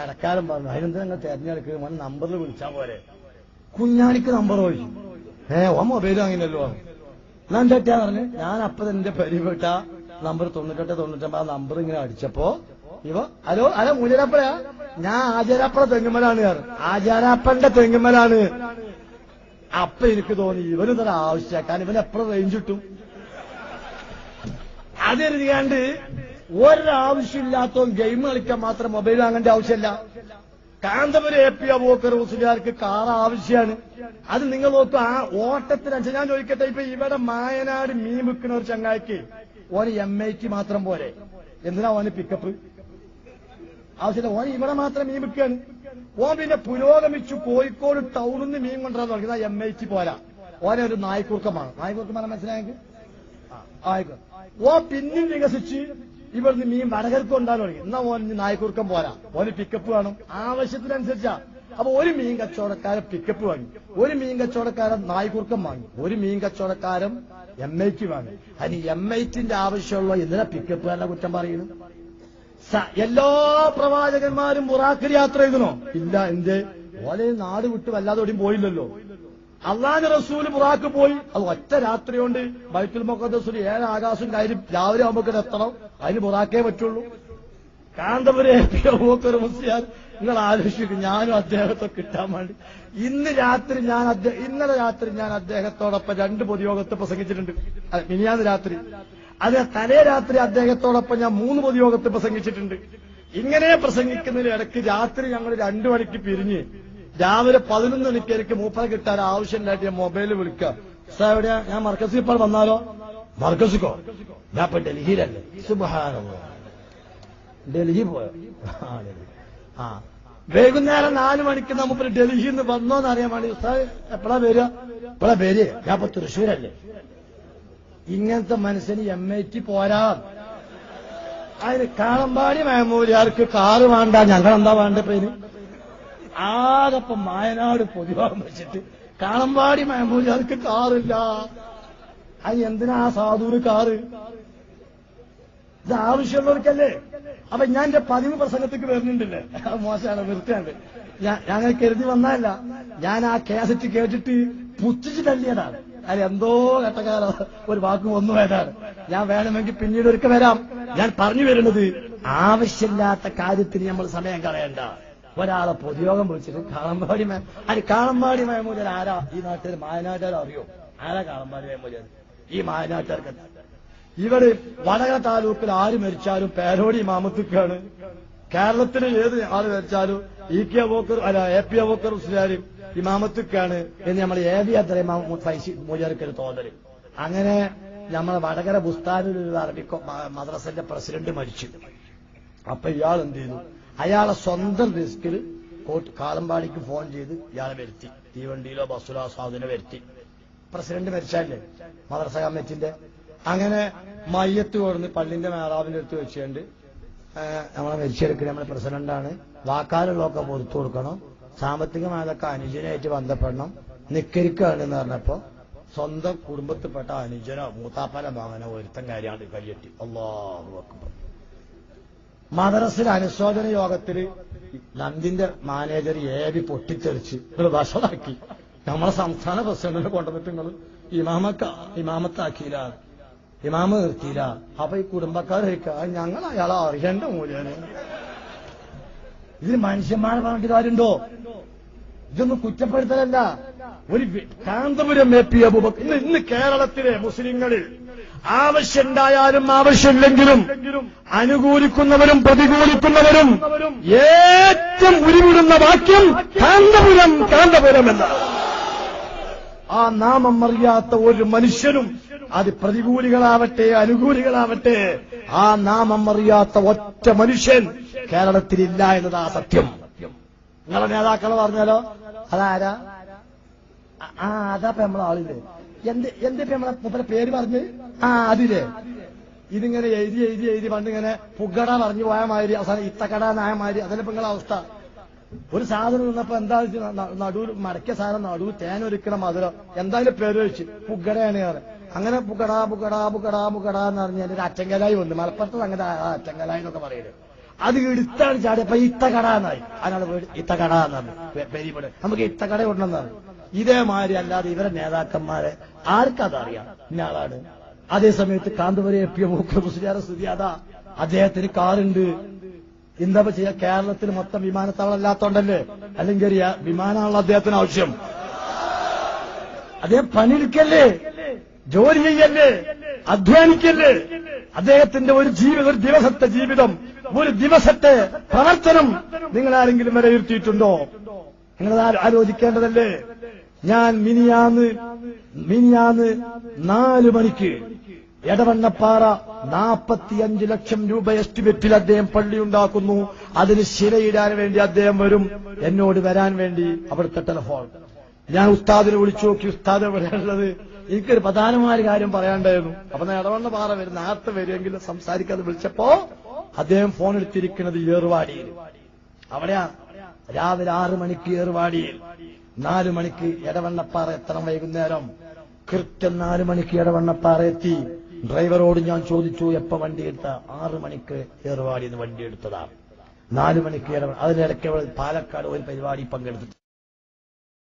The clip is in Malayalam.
കടക്കാരൻ പറഞ്ഞു അതിനെന്താ നിങ്ങൾ തെരഞ്ഞെടുക്കുക മോൻ നമ്പറിൽ വിളിച്ചാൽ പോരെ. കുഞ്ഞാണിക്ക് നമ്പർ ചോദിച്ചു. ഏ ഓ മൊബൈൽ വാങ്ങിനല്ലോ ഞാൻ തെറ്റാ? പറഞ്ഞു ഞാൻ അപ്പൊ എന്റെ പരിവിട്ട നമ്പർ തൊണ്ണൂറ്റെട്ട് തൊണ്ണൂറ്റൊമ്പത് നമ്പർ ഇങ്ങനെ അടിച്ചപ്പോ ഇവ ഹലോ ഹലോ മൂലരപ്പഴാ ഞാൻ ആചാരാപ്പഴ തെങ്ങുമലാണ് ആചാരാപ്പന്റെ തെങ്ങുമലാണ്. അപ്പൊ എനിക്ക് തോന്നി ഇവന് തന്നെ ആവശ്യമാക്കാൻ ഇവൻ എപ്പോഴും റേഞ്ച് കിട്ടും. അതെഴുതിയാണ്ട് ഒരാവശ്യമില്ലാത്ത ഗെയിം കളിക്കാൻ മാത്രം മൊബൈൽ വാങ്ങേണ്ട ആവശ്യമില്ല. കാന്തപുരം എ പി അബോക്കർ മുസ്ലിയാർക്ക് കാർ ആവശ്യമാണ്. അത് നിങ്ങൾ നോക്കും ആ ഓട്ടത്തിനനുസരിച്ച് ഞാൻ ചോദിക്കട്ടെ ഇപ്പൊ ഇവിടെ മായനാട് മീൻ വിൽക്കുന്ന ഒരു ചങ്ങായിക്ക് ഓന് എം ഐ ടി മാത്രം പോരെ. എന്തിനാ ഓന് പിക്കപ്പ് ആവശ്യമില്ല ഓൻ ഇവിടെ മാത്രം മീൻ വിൽക്കുകയാണ്. ഓൻ പിന്നെ പുരോഗമിച്ചു കോഴിക്കോട് ടൗണിൽ നിന്ന് മീൻ കൊണ്ടുവരാൻ തുടങ്ങി എം ഐ ടി പോരാ. ഓനെ ഒരു നായ്ക്കുറുക്കമാണ് നായ്ക്കുറുക്കമാണ് മനസ്സിലായെങ്കിൽ? ആയിക്കോട്ടെ. ഓ പിന്നെയും വികസിച്ച് ഇവിടുന്ന് മീൻ വടകർക്ക് കൊണ്ടാൻ തുടങ്ങി എന്നാ ഓൻ നായക്കുറുക്കം പോരാ. ഓന് പിക്കപ്പ് വേണം. ആവശ്യത്തിനനുസരിച്ചാ. അപ്പൊ ഒരു മീൻ കച്ചവടക്കാരൻ പിക്കപ്പ് വാങ്ങി. ഒരു മീൻ കച്ചവടക്കാരൻ നായ്ക്കുറുക്കം വാങ്ങി. ഒരു മീൻ കച്ചവടക്കാരൻ എം ഐ ടി വാങ്ങി. അതിന് എം ഐ ടിന്റെ ആവശ്യമുള്ള എന്തിനാ പിക്കപ്പുകാരനെ കുറ്റം പറയുന്നു എല്ലാ പ്രവാചകന്മാരും ബുറാക്കിൽ യാത്ര ചെയ്തനോ ഇല്ല എന്ത്? ഓലെ നാട് വിട്ട് വല്ലാതെ പോയില്ലല്ലോ. അള്ളാന്റെ റസൂൽ ബുറാക്ക് പോയി. അത് ഒറ്റ രാത്രി കൊണ്ട് ബൈത്തുൽ മുഖദ്സുൽ ഏഴ് ആകാശം കയറി രാവിലെ ആകുമ്പോൾ എത്തണം. അതിന് ബുറാക്കേ പറ്റുള്ളൂ. കാന്തപുരെ മൂക്കൊരു മുസ്ലിയാർ നിങ്ങൾ ആലോചിക്കും ഞാനും അദ്ദേഹത്തെ കിട്ടാൻ വേണ്ടി. ഇന്ന് രാത്രി ഞാൻ ഇന്നലെ രാത്രി ഞാൻ അദ്ദേഹത്തോടൊപ്പം രണ്ട് പൊതുയോഗത്തെ പ്രസംഗിച്ചിട്ടുണ്ട്. മിനിയാന്ന് രാത്രി. അതെ തലേ രാത്രി അദ്ദേഹത്തോടൊപ്പം ഞാൻ മൂന്ന് പൊതുയോഗത്തെ പ്രസംഗിച്ചിട്ടുണ്ട്. ഇങ്ങനെ പ്രസംഗിക്കുന്നതിന് ഇടയ്ക്ക് രാത്രി ഞങ്ങൾ രണ്ടു മണിക്ക് പിരിഞ്ഞ് രാവിലെ പതിനൊന്ന് മണിക്ക് എനിക്ക് മൂപ്പറ കിട്ടാൻ ആവശ്യമില്ലായിട്ട് ഞാൻ മൊബൈലിൽ വിളിക്കാം. സാർ എവിടെയാ? ഞാൻ മർക്കസിൽ ഇപ്പോൾ വന്നാലോ? മർക്കസിക്കോ? ഞാൻ ഇപ്പൊ ഡൽഹിയിലല്ലേ. സുബാനോ ഡൽഹി പോയോ? ആ വൈകുന്നേരം നാല് മണിക്ക് നമുക്ക് ഡൽഹിയിൽ നിന്ന് വന്നോന്ന് അറിയാൻ വേണ്ടി സാർ എപ്പോഴാ വരിക? എപ്പോഴാ വരിക? ഞാൻ ഇപ്പൊ തൃശ്ശൂരല്ലേ. ഇങ്ങനത്തെ മനുഷ്യന് എം ഐ ടി പോരാ. അതിന് കാളമ്പാടി മഹമൂലിയാർക്ക് കാറ് വേണ്ട? ഞങ്ങൾ എന്താ വേണ്ട പേര് ആകപ്പം മായനാട് പൊതുവാൻ വെച്ചിട്ട് കാളമ്പാടി അതൊക്കെ കാറില്ല. അത് എന്തിനാ സാധൂര് കാറ്? ഇത് ആവശ്യമുള്ളവർക്കല്ലേ? അപ്പൊ ഞാൻ എന്റെ പതിവ് പ്രസംഗത്തേക്ക് വരുന്നുണ്ടല്ലേ? മോശമാണ് നിർത്തിയാണ്ട് ഞാൻ കരുതി വന്നതല്ല. ഞാൻ ആ കേസറ്റ് കേട്ടിട്ട് പുച്ഛിച്ച് തല്ലിയതാണ്. അത് എന്തോ ഘട്ടകാലം ഒരു വാക്ക് വന്നു വേണ്ടാണ് ഞാൻ വേണമെങ്കിൽ പിന്നീട് ഒരുക്ക വരാം. ഞാൻ പറഞ്ഞു വരുന്നത് ആവശ്യമില്ലാത്ത കാര്യത്തിന് നമ്മൾ സമയം കളയണ്ട. ഒരാളെ പൊതുയോഗം വിളിച്ചിട്ട് കാളമ്പാടി മേ അത് കാളമ്പാടി മയമൂലൻ ആരാ? ഈ നാട്ടിൽ മായനാട്ടുകാർ അറിയോ? ആരാ കാളമ്പാടി മയമൂലൻ ഈ മായനാട്ടുകാർക്ക് ഇവർ വടകര താലൂക്കിൽ ആര് മരിച്ചാലും പേരോടി മാമത്തുക്കാണ്. കേരളത്തിൽ ഏത് ആൾ മരിച്ചാലും ഇ കെ വോക്കർ അല്ല എ പി എ വോക്കർ മുസ്ലിയാരും ഇമാമത്തുക്കാണ് എന്ന് നമ്മൾ ഏത് അത്ര മൂലർക്കൊരു തോന്നൽ. അങ്ങനെ നമ്മളെ വടകര ബുസ്താനിൽ അറബിക്കോ അറബി മദ്രസന്റെ പ്രസിഡന്റ് മരിച്ചു. അപ്പൊ ഇയാൾ എന്ത് ചെയ്തു? അയാളെ സ്വന്തം റിസ്കിൽ കാലമ്പാടിക്ക് ഫോൺ ചെയ്ത് ഇയാളെ വരുത്തി. തീവണ്ടിയിലോ ബസ്സിലോ സാധുവിനെ വരുത്തി. പ്രസിഡന്റ് മരിച്ചല്ലേ മദ്രസ കമ്മിറ്റിന്റെ. അങ്ങനെ മയ്യത്ത് കൊടുന്ന് പള്ളിന്റെ മേറാവിന്റെ അടുത്ത് വെച്ചുകൊണ്ട് നമ്മളെ മരിച്ചെടുക്കുക നമ്മളെ പ്രസിഡന്റാണ്. വാക്കാലുള്ളതൊക്കെ പുറത്തു കൊടുക്കണം. സാമ്പത്തികമായതൊക്കെ അനുജനായിട്ട് ബന്ധപ്പെടണം. നിക്കരിക്കുകയാണ് എന്ന് പറഞ്ഞപ്പോ സ്വന്തം കുടുംബത്തിൽപ്പെട്ട അനുജനോ മൂത്താപ്പല മാമനോ ഒരുത്തം കാര്യമാണ് കയ്യെത്തി അള്ളാഹു മദ്രസിൽ അനുശോചന യോഗത്തിൽ നന്ദിന്റെ മാനേജർ ഏവി പൊട്ടിത്തെറിച്ച് നിങ്ങൾ വഷളാക്കി. നമ്മളെ സംസ്ഥാന പ്രസിഡന്റിനെ കൊണ്ടുവന്നിട്ട് നിങ്ങൾ ഇമാമക്ക ഇമാമത്താക്കിയില്ല ഇമാമ നിർത്തിയില്ല. അപ്പൊ ഈ കുടുംബക്കാരൊക്കെ ഞങ്ങൾ അയാളെ അറിയണ്ട മൂല്യാണ്. ഇതിന് മനുഷ്യന്മാരെ പറഞ്ഞിട്ട് കാര്യമുണ്ടോ? ഇതൊന്നും കുറ്റപ്പെടുത്തലല്ല. ഒരു കാന്തപുരം എ പി അബൂബക്കർ ഇന്ന് ഇന്ന് കേരളത്തിലെ മുസ്ലിങ്ങളിൽ ആവശ്യമുണ്ടായാലും ആവശ്യമില്ലെങ്കിലും അനുകൂലിക്കുന്നവരും പ്രതികൂലിക്കുന്നവരും ഏറ്റവും ഉരുവിടുന്ന വാക്യം കാന്തപുരം കാന്തപുരം എന്നാണ്. ആ നാമം അറിയാത്ത ഒരു മനുഷ്യനും അത് പ്രതികൂലികളാവട്ടെ അനുകൂലികളാവട്ടെ ആ നാമം അറിയാത്ത ഒറ്റ മനുഷ്യൻ കേരളത്തിലില്ല എന്നതാ സത്യം. നിങ്ങളെ നേതാക്കളെ പറഞ്ഞാലോ? അതാരാ? ആ- ആ അതാ ഇപ്പൊ നമ്മളെ ആളില്ലേ. എന്ത് എന്തിപ്പോ നമ്മളെ മൂപ്പരെ പേര് പറഞ്ഞ്? ആ അതില്ലേ ഇതിങ്ങനെ എഴുതി എഴുതി എഴുതി പണ്ടിങ്ങനെ പുഗട പറഞ്ഞു പോയ മാതിരി അവസാനം ഇത്തക്കട നായ മാതിരി അതല്ലേ ഇപ്പൊ നിങ്ങളെ അവസ്ഥ. ഒരു സാധനം നിന്നപ്പോ എന്താ നടുവിൽ മടക്കിയ സാധനം നടു തേൻ ഒരുക്കണ മധുരം. എന്തായാലും പേര് വെച്ച്. പുഗടയാണ് ഞാൻ അങ്ങനെ പുഗടാ പുഗടാ പുഗടാ പുകട എന്ന് പറഞ്ഞ് എന്റെ അറ്റങ്കലായി വന്നു. മലപ്പുറത്ത് അങ്ങനെ അച്ചങ്കലായി എന്നൊക്കെ പറയുന്നത് അത് എടുത്താണ് ചാടിയപ്പോ ഇത്തകട എന്നായി. അതിനാണ് വീട് ഇത്തകട എന്നാണ് പെരിപട്. നമുക്ക് ഇത്തകട ഉണ്ടെന്നാണ് ഇതേമാതിരി അല്ലാതെ ഇവരെ നേതാക്കന്മാരെ ആർക്കതറിയാം ഇന്നയാളാണ് അതേസമയത്ത് അതേ സമയത്ത് കാന്തപുരം എപ്പിയ മൂക്കർ മുസ്ലിയാരെ സ്ഥിതി അതാ. അദ്ദേഹത്തിന് കാറുണ്ട്. എന്താ ചെയ്യാ? കേരളത്തിൽ മൊത്തം വിമാനത്താവളം അല്ലാത്തോണ്ടല്ലേ അല്ലെങ്കിൽ വിമാനമാണല്ലോ അദ്ദേഹത്തിന് ആവശ്യം. അദ്ദേഹം പണിയെടുക്കല്ലേ? ജോലി ചെയ്യല്ലേ? അധ്വാനിക്കല്ലേ? അദ്ദേഹത്തിന്റെ ഒരു ജീവിതം ഒരു ദിവസത്തെ ജീവിതം ഒരു ദിവസത്തെ പ്രവർത്തനം നിങ്ങൾ ആരെങ്കിലും വിലയിരുത്തിയിട്ടുണ്ടോ? നിങ്ങൾ ആലോചിക്കേണ്ടതല്ലേ? ഞാൻ മിനിയാന്ന് മിനിയാന്ന് നാല് മണിക്ക് എടവണ്ണപ്പാറ നാൽപ്പത്തിയഞ്ച് ലക്ഷം രൂപ എസ്റ്റിമേറ്റിൽ അദ്ദേഹം പള്ളി ഉണ്ടാക്കുന്നു. അതിന് ശിലയിടാൻ വേണ്ടി അദ്ദേഹം വരും. എന്നോട് വരാൻ വേണ്ടി അവിടുത്തെ ടെലഫോൺ ഞാൻ ഉസ്താദിനെ വിളിച്ചു നോക്കി. ഉസ്താദ് എവിടെയുള്ളത് എനിക്കൊരു പ്രധാനമായ കാര്യം പറയാണ്ടായിരുന്നു അപ്പൊ ഞാൻ ഇടവണ്ണ പാറ വരുന്ന നേരത്തെ വരുമെങ്കിലും സംസാരിക്കാതെ വിളിച്ചപ്പോ അദ്ദേഹം ഫോൺ എടുത്തിരിക്കുന്നത് ഏറുവാടിയിൽ. അവിടെയാ രാവിലെ ആറു മണിക്ക് ഏറുവാടിയിൽ. നാലു മണിക്ക് എടവണ്ണപ്പാറ എത്തണം വൈകുന്നേരം. കൃത്യം നാലു മണിക്ക് എടവണ്ണപ്പാറ എത്തി. ഡ്രൈവറോട് ഞാൻ ചോദിച്ചു എപ്പ വണ്ടി എടുത്ത? ആറു മണിക്ക് ഏറുവാടിയിൽ നിന്ന് വണ്ടി എടുത്തതാണ് നാലു മണിക്ക് ഇടവ അതിനിടയ്ക്ക് പാലക്കാട് ഒരു പരിപാടി പങ്കെടുത്തു